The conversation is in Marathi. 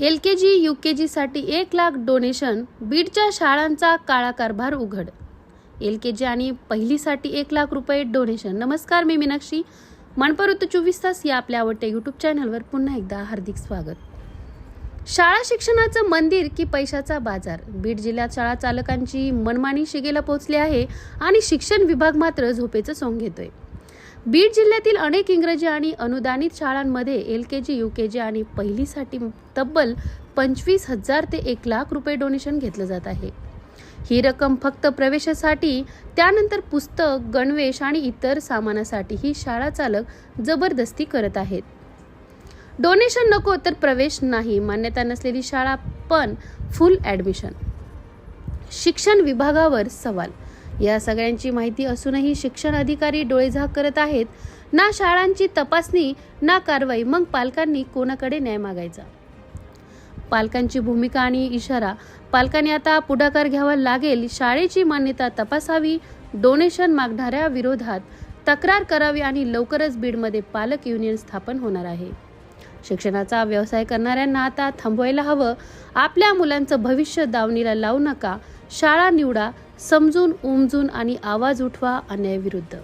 एल के जी यू के जीसाठी एक लाख डोनेशन बीडच्या शाळांचा काळा कारभार उघड. एल के जी आणि पहिलीसाठी एक लाख रुपये डोनेशन. नमस्कार मी मीनाक्षी. मनपरुत चोवीस तास या आपल्या आवडत्या यूट्यूब चॅनलवर पुन्हा एकदा हार्दिक स्वागत. शाळा शिक्षणाचं मंदिर की पैशाचा बाजार? बीड जिल्ह्यात शाळा चालकांची मनमानी शिगेला पोहोचली आहे आणि शिक्षण विभाग मात्र झोपेचं सोंग घेतोय. बीड जिल्ह्यातील अनेक इंग्रजी आणि अनुदानित शाळांमध्ये एल के जी यू के जी आणि पहिलीसाठी तब्बल पंचवीस हजार ते एक लाख रुपये डोनेशन घेतलं जात आहे. ही रक्कम फक्त प्रवेशासाठी त्यानंतर पुस्तक गणवेश आणि इतर सामानासाठी ही शाळा चालक जबरदस्ती करत आहेत. डोनेशन नको तर प्रवेश नाही मान्यता नसलेली शाळा पण फुल ॲडमिशन शिक्षण विभागावर सवाल या सगळ्यांची माहिती असूनही शिक्षण अधिकारी डोळेझाक करत आहेत. ना शाळांची तपासणी ना कारवाई. मग पालकांनी कोणाकडे न्याय मागायचा? पालकांची भूमिका आणि इशारा. पालकांनी आता पुढाकार घ्यावा लागेल. शाळेची मान्यता तपासावी डोनेशन मागणाऱ्या विरोधात तक्रार करावी आणि लवकरच बीडमध्ये पालक युनियन स्थापन होणार आहे. शिक्षणाचा व्यवसाय करणाऱ्यांना आता थांबवायला हवं. आपल्या मुलांचं भविष्य दावणीला लावू नका. शाळा निवडा. समजून उमजून आणि आवाज उठवा अन्यायाविरुद्ध.